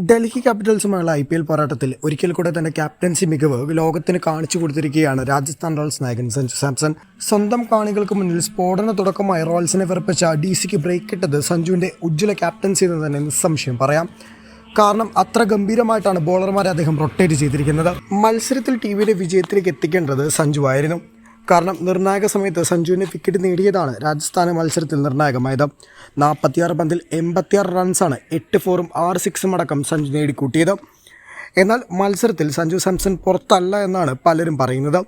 ഡൽഹി ക്യാപിറ്റൽസുമായുള്ള I P L പോരാട്ടത്തിൽ ഒരിക്കൽ കൂടെ തന്റെ ക്യാപ്റ്റൻസി മികവ് ലോകത്തിന് കാണിച്ചു കൊടുത്തിരിക്കുകയാണ് രാജസ്ഥാൻ റോയൽസ് നായകൻ സഞ്ജു സാംസൺ. സ്വന്തം കാണികൾക്ക് മുന്നിൽ സ്ഫോടന തുടക്കമായി റോയൽസിനെ വിറപ്പിച്ച ഡി സിക്ക് ബ്രേക്ക് ഇട്ടത് സഞ്ജുവിന്റെ ഉജ്ജ്വല ക്യാപ്റ്റൻസി എന്ന് തന്നെ നിസ്സംശയം പറയാം. കാരണം അത്ര ഗംഭീരമായിട്ടാണ് ബോളർമാരെ അദ്ദേഹം റൊട്ടേറ്റ് ചെയ്തിരിക്കുന്നത്. മത്സരത്തിൽ ടീമിലെ വിജയത്തിലേക്ക് എത്തിക്കേണ്ടത് സഞ്ജു ആയിരുന്നു. കാരണം നിർണായക സമയത്ത് സഞ്ജുവിന് വിക്കറ്റ് നേടിയതാണ് രാജസ്ഥാൻ മത്സരത്തിൽ നിർണായകമായത്. നാൽപ്പത്തിയാറ് പന്തിൽ എൺപത്തിയാറ് റൺസാണ് എട്ട് ഫോറും ആറ് സിക്സും അടക്കം സഞ്ജു നേടിക്കൂട്ടിയത്. എന്നാൽ മത്സരത്തിൽ സഞ്ജു സാംസൺ പുറത്തല്ല എന്നാണ് പലരും പറയുന്നത്.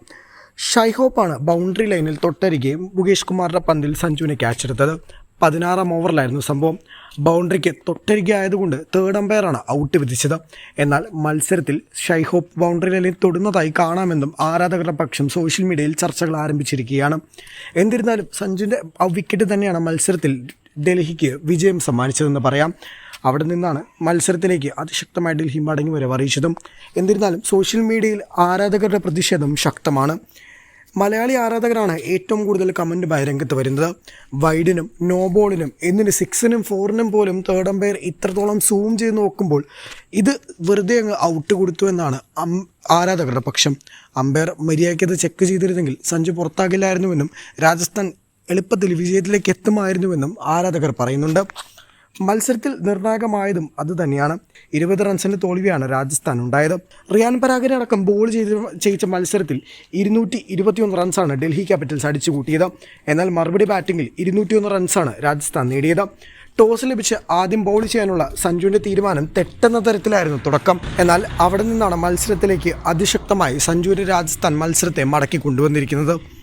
ഷൈഹോപ്പാണ് ബൗണ്ടറി ലൈനിൽ തൊട്ടരികെ മുകേഷ് കുമാറിന്റെ പന്തിൽ സഞ്ജുവിനെ ക്യാച്ച് എടുത്തത്. പതിനാറാം ഓവറിലായിരുന്നു സംഭവം. ബൗണ്ടറിക്ക് തൊട്ടരികെ ആയതുകൊണ്ട് തേർഡ് അമ്പയറാണ് ഔട്ട് വിധിച്ചത്. എന്നാൽ മത്സരത്തിൽ ഷൈഹോപ്പ് ബൗണ്ടറി ലൈനിൽ തൊടുന്നതായി കാണാമെന്നും ആരാധകരുടെ പക്ഷം സോഷ്യൽ മീഡിയയിൽ ചർച്ചകൾ ആരംഭിച്ചിരിക്കുകയാണ്. എന്നിരുന്നാലും സഞ്ജുവിന്റെ വിക്കറ്റ് തന്നെയാണ് മത്സരത്തിൽ ഡൽഹിക്ക് വിജയം സമ്മാനിച്ചതെന്ന് പറയാം. അവിടെ നിന്നാണ് മത്സരത്തിലേക്ക് അതിശക്തമായി ഡൽഹി മടങ്ങി വരവ് അറിയിച്ചതും. എന്നിരുന്നാലും സോഷ്യൽ മീഡിയയിൽ ആരാധകരുടെ പ്രതിഷേധം ശക്തമാണ്. മലയാളി ആരാധകരാണ് ഏറ്റവും കൂടുതൽ കമന്റ് ബഹിരംഗത്ത് വരുന്നത്? വൈഡിനും നോബോളിനും എന്നിന് സിക്സിനും ഫോറിനും പോലും തേർഡ് അമ്പയർ ഇത്രത്തോളം സൂം ചെയ്ത് നോക്കുമ്പോൾ ഇത് വെറുതെ അങ്ങ് ഔട്ട് കൊടുത്തു എന്നാണ് ആരാധകരുടെ പക്ഷം. അമ്പയർ മര്യാദയ്ക്ക് അത് ചെക്ക് ചെയ്തിരുന്നെങ്കിൽ സഞ്ജു പുറത്താകില്ലായിരുന്നുവെന്നും രാജസ്ഥാൻ എളുപ്പത്തിൽ വിജയത്തിലേക്ക് എത്തുമായിരുന്നുവെന്നും ആരാധകർ പറയുന്നുണ്ട്. മത്സരത്തിൽ നിർണായകമായതും അതുതന്നെയാണ് ഇരുപത് റൺസിന്റെ തോൽവിയാണ് രാജസ്ഥാൻ ഉണ്ടായത്. റിയാൻ പരാഗിനെ അടക്കം ബോൾ ചെയ്ത് ചെയ്യിച്ച മത്സരത്തിൽ ഇരുന്നൂറ്റി ഇരുപത്തിയൊന്ന് റൺസാണ് ഡൽഹി ക്യാപിറ്റൽസ് അടിച്ചു കൂട്ടിയത് എന്നാൽ മറുപടി ബാറ്റിംഗിൽ ഇരുന്നൂറ്റിയൊന്ന് റൺസാണ് രാജസ്ഥാൻ നേടിയത്. ടോസ് ലഭിച്ച് ആദ്യം ബോൾ ചെയ്യാനുള്ള സഞ്ജുവിന്റെ തീരുമാനം തെറ്റെന്ന തരത്തിലായിരുന്നു തുടക്കം. എന്നാൽ അവിടെ നിന്നാണ് മത്സരത്തിലേക്ക് അതിശക്തമായി സഞ്ജുവിന്റെ രാജസ്ഥാൻ മത്സരത്തെ മടക്കി കൊണ്ടുവന്നിരിക്കുന്നത്.